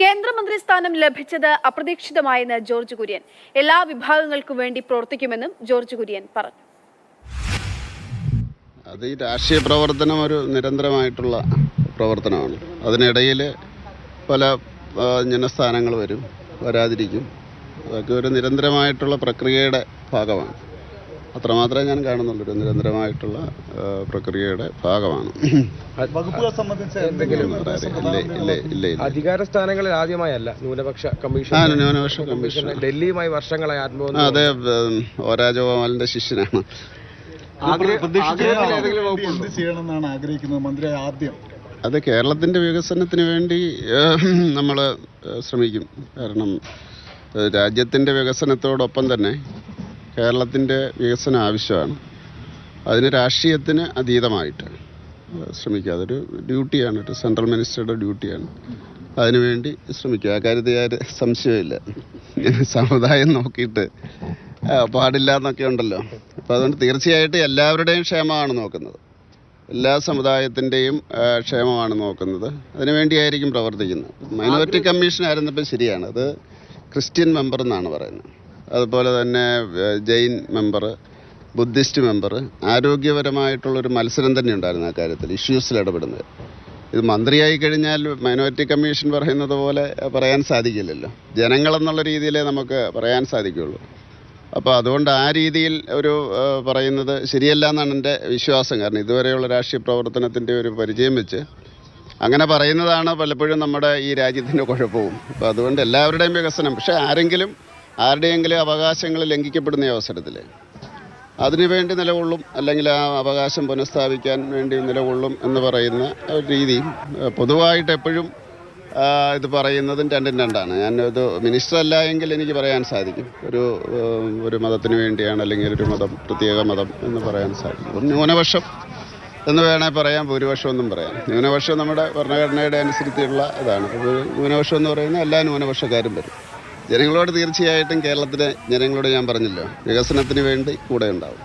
കേന്ദ്രമന്ത്രി സ്ഥാനം ലഭിച്ചത് അപ്രതീക്ഷിതമായെന്ന് ജോർജ് കുര്യൻ. എല്ലാ വിഭാഗങ്ങൾക്കും വേണ്ടി പ്രവർത്തിക്കുമെന്നും ജോർജ് കുര്യൻ പറഞ്ഞു. അത് ഈ രാഷ്ട്രീയ പ്രവർത്തനം ഒരു നിരന്തരമായിട്ടുള്ള പ്രവർത്തനമാണ്. അതിനിടയിൽ പല ഇങ്ങനെ ജനസ്ഥാനങ്ങൾ വരും വരാതിരിക്കും. അതൊക്കെ ഒരു നിരന്തരമായിട്ടുള്ള പ്രക്രിയയുടെ ഭാഗമാണ്. അത്രമാത്രമേ ഞാൻ കാണുന്നുള്ളൂ. ഒരു നിരന്തരമായിട്ടുള്ള പ്രക്രിയയുടെ ഭാഗമാണ്. അധികാര സ്ഥാനങ്ങളിൽ ആദ്യമായല്ല ന്യൂനപക്ഷ കമ്മീഷൻ. ന്യൂനപക്ഷ കമ്മീഷൻ. ഡൽഹിയുമായി വർഷങ്ങളായി ആത്മബന്ധം അതെ ഉം, രാജഗോപാലിന്റെ ശിഷ്യനാണ്. എന്ത് ചെയ്യണമെന്നാണ് ആഗ്രഹിക്കുന്നത് മന്ത്രി ആദ്യം? അത് കേരളത്തിന്റെ വികസനത്തിന് വേണ്ടി നമ്മൾ ശ്രമിക്കും. കാരണം രാജ്യത്തിന്റെ രാജ്യത്തിന്റെ വികസനത്തോടൊപ്പം തന്നെ കേരളത്തിന്റെ വികസന ആവശ്യമാണ്. അതിന് രാഷ്ട്രീയത്തിന് അതീതമായിട്ട് ശ്രമിക്കുക. അതൊരു ഡ്യൂട്ടിയാണ്. ഒരു സെൻട്രൽ മിനിസ്റ്ററുടെ ഡ്യൂട്ടിയാണ്. അതിനുവേണ്ടി ശ്രമിക്കുക. ആ കാര്യത്തിൽ ആര് സംശയമില്ല. സമുദായം നോക്കിയിട്ട് പാടില്ല എന്നൊക്കെ ഉണ്ടല്ലോ. അപ്പോൾ അതുകൊണ്ട് തീർച്ചയായിട്ടും എല്ലാവരുടെയും ക്ഷേമമാണ് നോക്കുന്നത്. എല്ലാ സമുദായത്തിന്റെയും ക്ഷേമമാണ് നോക്കുന്നത്. അതിനുവേണ്ടിയായിരിക്കും പ്രവർത്തിക്കുന്നത്. മൈനോറിറ്റി കമ്മീഷൻ ആയിരുന്നപ്പോൾ ശരിയാണ്. അത് ക്രിസ്ത്യൻ മെമ്പർ എന്നാണ് പറയുന്നത്. അതുപോലെ തന്നെ ജെയിൻ മെമ്പർ ബുദ്ധിസ്റ്റ് മെമ്പർ ആരോഗ്യപരമായിട്ടുള്ളൊരു മത്സരം തന്നെ ഉണ്ടായിരുന്നു ആ കാര്യത്തിൽ ഇഷ്യൂസിൽ ഇടപെടുന്നത്. ഇത് മന്ത്രിയായി കഴിഞ്ഞാൽ മൈനോറിറ്റി കമ്മീഷൻ പറയുന്നത് പോലെ പറയാൻ സാധിക്കില്ലല്ലോ. ജനങ്ങളെന്നുള്ള രീതിയിലേ നമുക്ക് പറയാൻ സാധിക്കുള്ളൂ. അപ്പോൾ അതുകൊണ്ട് ആ രീതിയിൽ ഒരു പറയുന്നത് ശരിയല്ല എന്നാണ് എന്റെ വിശ്വാസം. കാരണം ഇതുവരെയുള്ള രാഷ്ട്രീയ പ്രവർത്തനത്തിന്റെ ഒരു പരിചയം വെച്ച് അങ്ങനെ പറയുന്നതാണ് പലപ്പോഴും നമ്മുടെ ഈ രാജ്യത്തിന്റെ കുഴപ്പവും. അപ്പോൾ അതുകൊണ്ട് എല്ലാവരുടെയും വികസനം. പക്ഷേ ആരെങ്കിലും ആരുടെയെങ്കിലും അവകാശങ്ങൾ ലംഘിക്കപ്പെടുന്ന അവസരത്തിൽ. അതിനുവേണ്ടി നിലകൊള്ളും അല്ലെങ്കിൽ ആ അവകാശം പുനഃസ്ഥാപിക്കാൻ വേണ്ടി നിലകൊള്ളും എന്ന് പറയുന്ന ഒരു രീതി. പൊതുവായിട്ട് എപ്പോഴും ഇത് പറയുന്നതും രണ്ടും രണ്ടാണ്. ഞാൻ ഇത് മിനിസ്റ്റർ അല്ല എങ്കിൽ എനിക്ക് പറയാൻ സാധിക്കും. ഒരു ഒരു മതത്തിന് വേണ്ടിയാണ് അല്ലെങ്കിൽ ഒരു മതം പ്രത്യേക മതം എന്ന് പറയാൻ സാധിക്കും. ന്യൂനപക്ഷം എന്ന് വേണേൽ പറയാം ഭൂരിപക്ഷം എന്നും പറയാം. ന്യൂനപക്ഷം നമ്മുടെ ഭരണഘടനയുടെ അനുസരിച്ചുള്ള ഇതാണ്. ന്യൂനപക്ഷം എന്ന് പറയുന്നത് എല്ലാ ന്യൂനപക്ഷക്കാരും വരും. ജനങ്ങളോട് തീർച്ചയായിട്ടും കേരളത്തിലെ ജനങ്ങളോട് ഞാൻ പറഞ്ഞല്ലോ വികസനത്തിന് വേണ്ടി കൂടെ ഉണ്ടാവും.